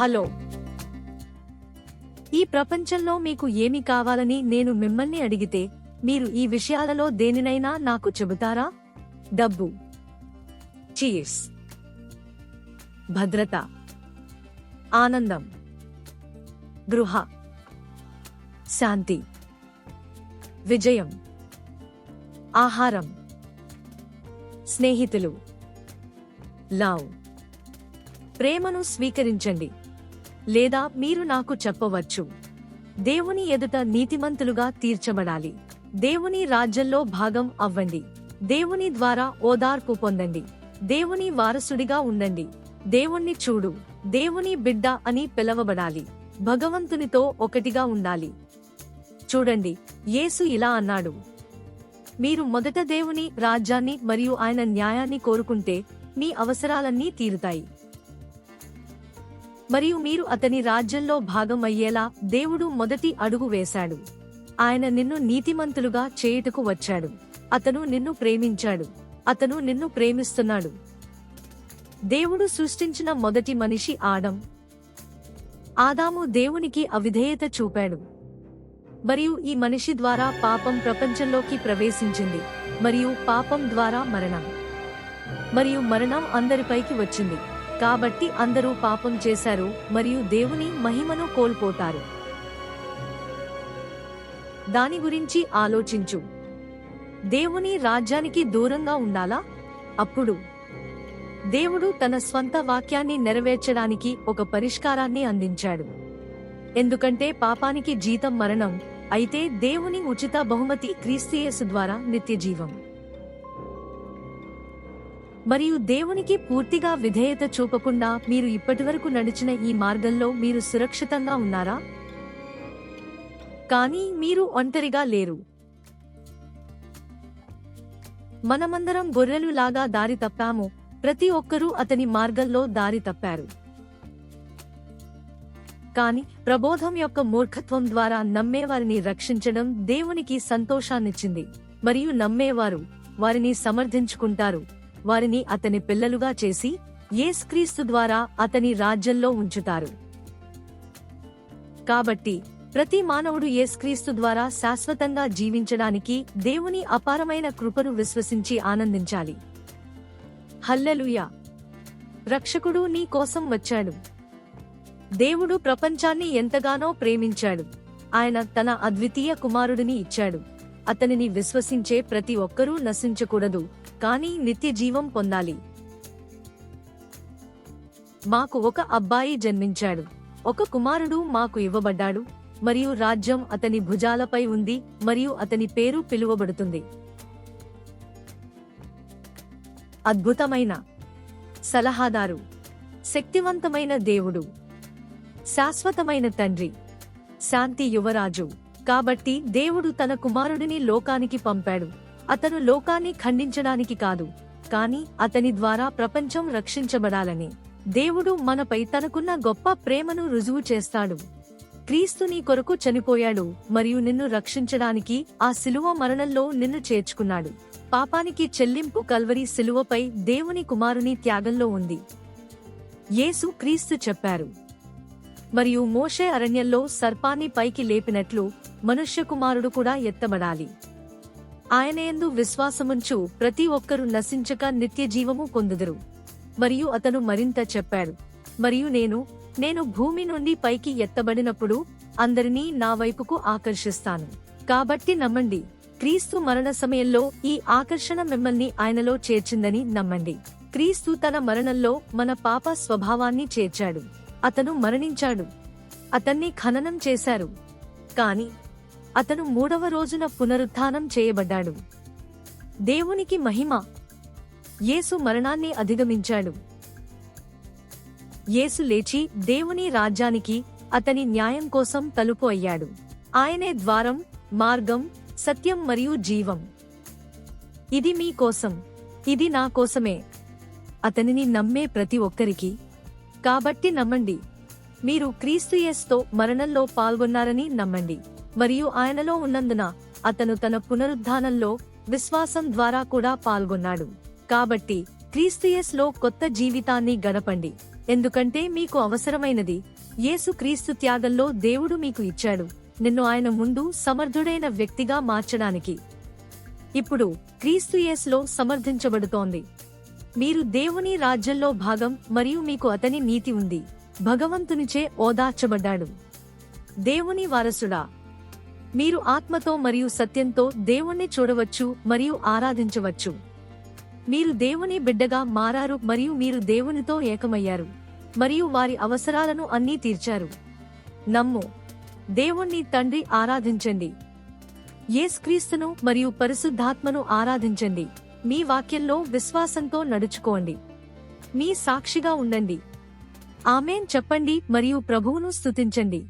Hello. ఈ ప్రపంచంలో మీకు ఏమి కావాలని నేను మిమ్మల్ని అడిగితే మీరు ఈ విషయాలలో దేనినైనా నాకు చెబుతారా? డబ్బు. చీర్స్ భద్రత. ఆనందం. గృహ. శాంతి. విజయం. ఆహారం. స్నేహితులు. లావ్. ప్రేమను స్వీకరించండి. లేదా మీరు నాకు చెప్పవచ్చు. దేవుని ఎదుట నీతిమంతులుగా తీర్చబడాలి. దేవుని రాజ్యంలో భాగం అవ్వండి. దేవుని ద్వారా ఓదార్పు పొందండి. దేవుని వారసుడిగా ఉండండి. దేవుణ్ణి చూడు. దేవుని బిడ్డ అని పిలవబడాలి. భగవంతునితో ఒకటిగా ఉండాలి. చూడండి యేసు ఇలా అన్నాడు. మీరు మొదట దేవుని రాజ్యాన్ని మరియు ఆయన న్యాయాన్ని కోరుకుంటే మీ అవసరాలన్నీ తీరుతాయి. మరియు మీరు అతని రాజ్యంలో భాగం అయ్యేలా దేవుడు మొదటి అడుగు వేశాడు. ఆయన నిన్ను నీతిమంతులుగా చేయుటకు వచ్చాడు. అతను నిన్ను ప్రేమించాడు. అతను నిన్ను ప్రేమిస్తున్నాడు. దేవుడు సృష్టించిన మొదటి మనిషి ఆడం ఆదాము దేవునికి అవిధేయత చూపాడు. మరియు ఈ మనిషి ద్వారా పాపం ప్రపంచంలోకి ప్రవేశించింది. మరియు పాపం ద్వారా మరణం. మరియు మరణం అందరిపైకి వచ్చింది. కాబట్టి అందరూ పాపం చేశారు మరియు దేవుని మహిమను కోల్పోతారు. దాని గురించి ఆలోచించు. దేవుని రాజ్యానికి దూరంగా ఉండాలా? అప్పుడు దేవుడు తన స్వంత వాక్యాన్ని నెరవేర్చడానికి ఒక పరిష్కారాన్ని అందించాడు. ఎందుకంటే పాపానికి జీతం మరణం అయితే దేవుని ఉచిత బహుమతి క్రీస్తియస్ ద్వారా నిత్యజీవం. మరియు దేవునికి పూర్తిగా విధేయత చూపకుండా మీరు ఇప్పటివరకు నడిచిన ఈ మార్గంలో మీరు సురక్షితంగా ఉన్నారా? కానీ మీరు ఒంటరిగా లేరు. మనమందరం గొర్రెలు లాగా దారి తప్పాము. ప్రతి ఒక్కరూ అతని మార్గంలో దారి తప్పారు. కాని ప్రబోధం యొక్క మూర్ఖత్వం ద్వారా నమ్మేవారిని రక్షించడం దేవునికి సంతోషాన్నిచ్చింది. మరియు నమ్మేవారు వారిని సమర్థించుకుంటారు. వారిని అతని పిల్లలుగా చేసి యేస్క్రీస్తు ద్వారా అతని రాజ్యంలో ఉంచుతారు. కాబట్టి ప్రతి మానవుడు యేస్క్రీస్తు ద్వారా శాశ్వతంగా జీవించడానికి దేవుని అపారమైన కృపను విశ్వసించి ఆనందించాలి. హల్లెలుయా! రక్షకుడు నీ కోసం వచ్చాడు. దేవుడు ప్రపంచాన్ని ఎంతగానో ప్రేమించాడు. ఆయన తన అద్వితీయ కుమారుడిని ఇచ్చాడు. అతనిని విశ్వసించే ప్రతి ఒక్కరూ నశించకూడదు. కానీ నిత్య జీవం పొందాలి. మాకు ఒక అబ్బాయి జన్మించాడు. ఒక కుమారుడు మాకు ఇవ్వబడ్డాడు. మరియు రాజ్యం అతని భుజాలపై ఉంది మరియు అతని పేరు పిలువబడుతుంది. అద్భుతమైన సలహాదారు. శక్తివంతమైన దేవుడు. శాశ్వతమైన తండ్రి. శాంతి యువరాజు. కాబట్టి దేవుడు తన కుమారుడిని లోకానికి పంపాడు. అతను లోకాన్ని ఖండించడానికి కాదు కాని అతని ద్వారా ప్రపంచం రక్షించబడాలని. దేవుడు మనపై తనకున్న గొప్ప ప్రేమను రుజువు చేస్తాడు. క్రీస్తు నీ కొరకు చనిపోయాడు మరియు నిన్ను రక్షించడానికి ఆ శిలువ మరణంలో నిన్ను చేర్చుకున్నాడు. పాపానికి చెల్లింపు కల్వరి శిలువపై దేవుని కుమారుని త్యాగంలో ఉంది. యేసు క్రీస్తు చెప్పారు. మరియు మోషే అరణ్యంలో సర్పాన్ని పైకి లేపినట్లు మనుష్య కుమారుడు కూడా ఎత్తబడాలి. ఆయన యందు విశ్వాసముంచు ప్రతి ఒక్కరూ నశించక నిత్య జీవము పొందుదురు. మరియు అతను మరింత చెప్పాడు మరియు నేను నేను భూమి నుండి పైకి ఎత్తబడినప్పుడు అందరినీ నా వైపుకు ఆకర్షిస్తాను. కాబట్టి నమ్మండి క్రీస్తు మరణ సమయంలో ఈ ఆకర్షణ మిమ్మల్ని ఆయనలో చేర్చిందని నమ్మండి. క్రీస్తు తన మరణంలో మన పాప స్వభావాన్ని చేర్చాడు. అతను మరణించాడు. అతన్ని ఖననం చేశారు. కాని అతను మూడవ రోజున పునరుత్థానం చేయబడ్డాడు. దేవునికి మహిమ. యేసు మరణాన్ని అధిగమించాడు. యేసు లేచి దేవుని రాజ్యానికి అతని న్యాయం కోసం తలుపు అయ్యాడు. ఆయనే ద్వారం మార్గం సత్యం మరియు జీవం. ఇది మీ కోసం. ఇది నా కోసమే. అతనిని నమ్మే ప్రతి ఒక్కరికి. కాబట్టి నమ్మండి. మీరు క్రీస్తుయేస్తో మరణంలో పాల్గొన్నారని నమ్మండి. మరియు ఆయనలో ఉన్నందున అతను తన పునరుద్ధానంలో విశ్వాసం ద్వారా కూడా పాల్గొన్నాడు. కాబట్టి క్రీస్తుయస్లో కొత్త జీవితాన్ని గడపండి. ఎందుకంటే మీకు అవసరమైనది యేసు క్రీస్తు త్యాగంలో దేవుడు మీకు ఇచ్చాడు. నిన్ను ఆయన ముందు సమర్థుడైన వ్యక్తిగా మార్చడానికి. ఇప్పుడు క్రీస్తుయేస్లో సమర్థించబడుతోంది. మీరు దేవుని రాజ్యంలో భాగం మరియు మీకు అతని నీతి ఉంది. భగవంతునిచే ఓదార్చబడ్డాడు. దేవుని వారసుడా మీరు ఆత్మతో మరియు సత్యంతో దేవుణ్ణి చూడవచ్చు మరియు ఆరాధించవచ్చు. మీరు దేవుని బిడ్డగా మారారు మరియు మీరు దేవునితో ఏకమయ్యారు మరియు వారి అవసరాలను అన్నీ తీర్చారు. నమ్ము. దేవుణ్ణి తండ్రి ఆరాధించండి. యేసుక్రీస్తును మరియు పరిశుద్ధాత్మను ఆరాధించండి. మీ వాక్యంలో విశ్వాసంతో నడుచుకోండి. మీ సాక్షిగా ఉండండి. ఆమెన్. చెప్పండి మరియు ప్రభువును స్తుతించండి.